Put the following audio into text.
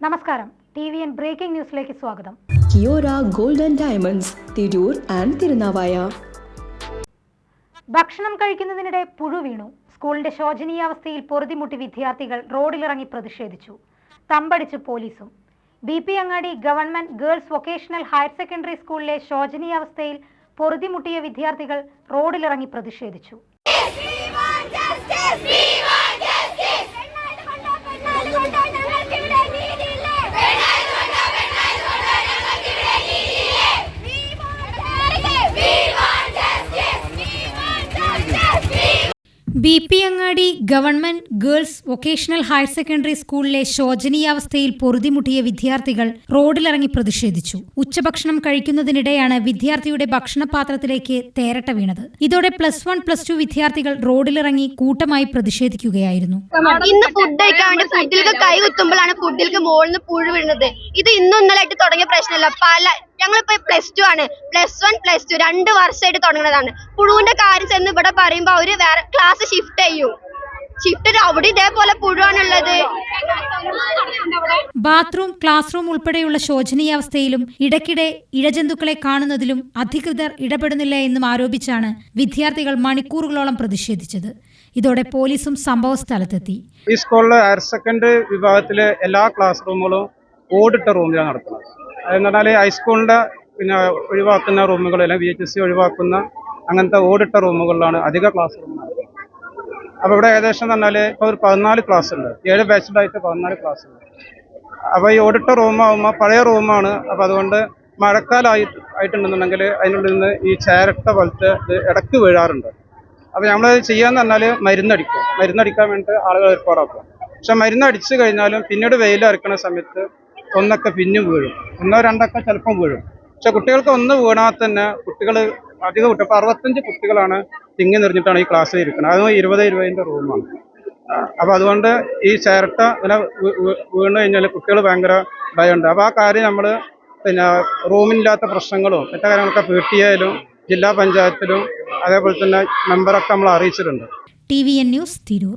നമസ്കാരം. T V N breaking ന്യൂസിലേക്ക് സ്വാഗതം. Kiora golden diamonds Tirur and Thirunavaya. ഭക്ഷണം കഴിക്കുന്നതിനിടെ പുഴു വീണു. സ്കൂളിന്റെ ശോചനീയാവസ്ഥയിൽ പൊറുതിമുട്ടി വിദ്യാർത്ഥികൾ റോഡിലിറങ്ങി പ്രതിഷേധിച്ചു. തമ്പടിച്ച് പോലീസും. B P Angadi government girls vocational higher secondary സ്കൂളിലെ ശോചനീയാവസ്ഥയിൽ പൊറുതിമുട്ടിയ വിദ്യാർത്ഥികൾ റോഡിലിറങ്ങി പ്രതിഷേധിച്ചു. B P Angadi government girls vocational higher secondary സ്കൂളിലെ ശോചനീയാവസ്ഥയിൽ പൊറുതിമുട്ടിയ വിദ്യാർത്ഥികൾ റോഡിലിറങ്ങി പ്രതിഷേധിച്ചു. ഉച്ചഭക്ഷണം കഴിക്കുന്നതിനിടെയാണ് വിദ്യാർത്ഥിയുടെ ഭക്ഷണപാത്രത്തിലേക്ക് തേരട്ട വീണത്. ഇതോടെ പ്ലസ് വൺ പ്ലസ് ടു വിദ്യാർത്ഥികൾ റോഡിലിറങ്ങി കൂട്ടമായി പ്രതിഷേധിക്കുകയായിരുന്നു. ഇന്ന് ഫുഡ് ഫുഡിലേക്ക് കൈ കുത്തുമ്പോഴാണ് ഫുഡിലേക്ക് മുകളിൽ പുഴു വീഴുന്നത്. ഇത് ഇന്നും തുടങ്ങിയ പ്രശ്നമല്ല. പല ഞങ്ങളിപ്പോ പ്ലസ് ടു ആണ്. പ്ലസ് വൺ പ്ലസ് ടു രണ്ട് വർഷമായിട്ട് തുടങ്ങുന്നതാണ്. പുഴുവിന്റെ കാര്യം ചെന്ന് ഇവിടെ പറയുമ്പോ അവർ വേറെ ക്ലാസ് ഷിഫ്റ്റ് ചെയ്യും. ഷിഫ്റ്റ് അവിടെ ഇതേപോലെ പുഴുവാണുള്ളത്. ബാത്റൂം ക്ലാസ് റൂം ഉൾപ്പെടെയുള്ള ശോചനീയാവസ്ഥയിലും ഇടയ്ക്കിടെ ഇഴജന്തുക്കളെ കാണുന്നതിലും അധികൃതർ ഇടപെടുന്നില്ല എന്നും ആരോപിച്ചാണ് വിദ്യാർത്ഥികൾ മണിക്കൂറുകളോളം പ്രതിഷേധിച്ചത്. ഇതോടെ പോലീസും സംഭവ സ്ഥലത്തെത്തി. ഈ സ്കൂളിലെ ഹയർ സെക്കൻഡറി വിഭാഗത്തിലെ എല്ലാ ക്ലാസ് റൂമുകളും ഓടിട്ട റൂമിലാണ് നടക്കുന്നത്. അതെന്ന് പറഞ്ഞാൽ ഹൈസ്കൂളിന്റെ പിന്നെ ഒഴിവാക്കുന്ന റൂമുകൾ അല്ലെങ്കിൽ വി എച്ച് എസ് സി ഒഴിവാക്കുന്ന അങ്ങനത്തെ ഓടിട്ട റൂമുകളിലാണ് അധിക ക്ലാസ് റൂം അപ്പോൾ ഇവിടെ ഏകദേശം എന്ന് പറഞ്ഞാൽ ഇപ്പോൾ ഒരു പതിനാല് ക്ലാസ് ഉണ്ട്. ഏഴ് ബാച്ചിലായിട്ട് പതിനാല് ക്ലാസ് ഉണ്ട്. അപ്പോൾ ഈ ഓടിട്ട റൂമാകുമ്പോൾ പഴയ റൂമാണ് അപ്പോൾ അതുകൊണ്ട് മഴക്കാലമായി ആയിട്ടുണ്ടെന്നുണ്ടെങ്കിൽ അതിനുള്ളിൽ നിന്ന് ഈ ചേരട്ട പോലത്തെ ഇത് ഇടയ്ക്ക് വീഴാറുണ്ട്. അപ്പോൾ നമ്മൾ ചെയ്യാന്ന് പറഞ്ഞാൽ മരുന്നടിക്കും മരുന്നടിക്കാൻ വേണ്ടിയിട്ട് ആളുകൾ ഏർപ്പാടാക്കും. പക്ഷെ മരുന്നടിച്ചു കഴിഞ്ഞാലും പിന്നീട് വെയിൽ ഇറക്കുന്ന സമയത്ത് ഒന്നൊക്കെ പിന്നും വീഴും. ഒന്നോ രണ്ടൊക്കെ ചിലപ്പം വീഴും. പക്ഷെ കുട്ടികൾക്ക് ഒന്ന് വീണാൽ തന്നെ കുട്ടികൾ അധികം കുട്ടി അപ്പോൾ അറുപത്തഞ്ച് കുട്ടികളാണ് തിങ്ങി നിറഞ്ഞിട്ടാണ് ഈ ക്ലാസ്സിൽ ഇരിക്കുന്നത്. അതും ഇരുപത് ഇരുപതിന്റെ റൂമാണ് അപ്പോൾ അതുകൊണ്ട് ഈ ചിരട്ട ഇങ്ങനെ വീണ് കഴിഞ്ഞാൽ കുട്ടികൾ ഭയങ്കര ഭയമുണ്ട്. അപ്പോൾ ആ കാര്യം നമ്മൾ പിന്നെ റൂമില്ലാത്ത പ്രശ്നങ്ങളും മറ്റു കാര്യങ്ങളൊക്കെ പി ടി എയിലും ജില്ലാ പഞ്ചായത്തിലും അതേപോലെ തന്നെ മെമ്പറൊക്കെ നമ്മൾ അറിയിച്ചിട്ടുണ്ട്. T V N news Tirur.